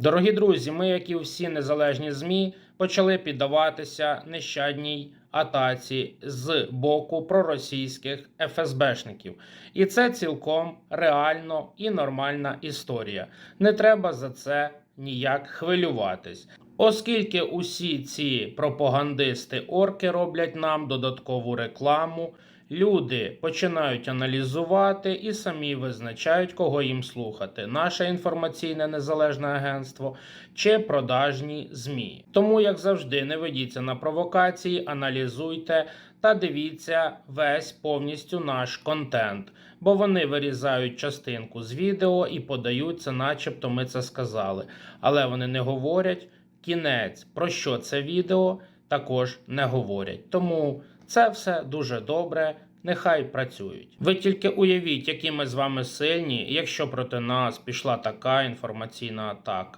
Дорогі друзі, ми, як і всі незалежні ЗМІ, почали піддаватися нещадній атаці з боку проросійських ФСБшників. І це цілком реально і нормальна історія. Не треба за це ніяк хвилюватись. Оскільки усі ці пропагандисти орки роблять нам додаткову рекламу, люди починають аналізувати і самі визначають, кого їм слухати: наше інформаційне незалежне агентство чи продажні ЗМІ. Тому, як завжди, не ведіться на провокації, аналізуйте та дивіться весь повністю наш контент, бо вони вирізають частинку з відео і подають це, начебто ми це сказали. Але вони не говорять кінець, про що це відео, також не говорять. Тому це все дуже добре. Нехай працюють. Ви тільки уявіть, які ми з вами сильні, якщо проти нас пішла така інформаційна атака.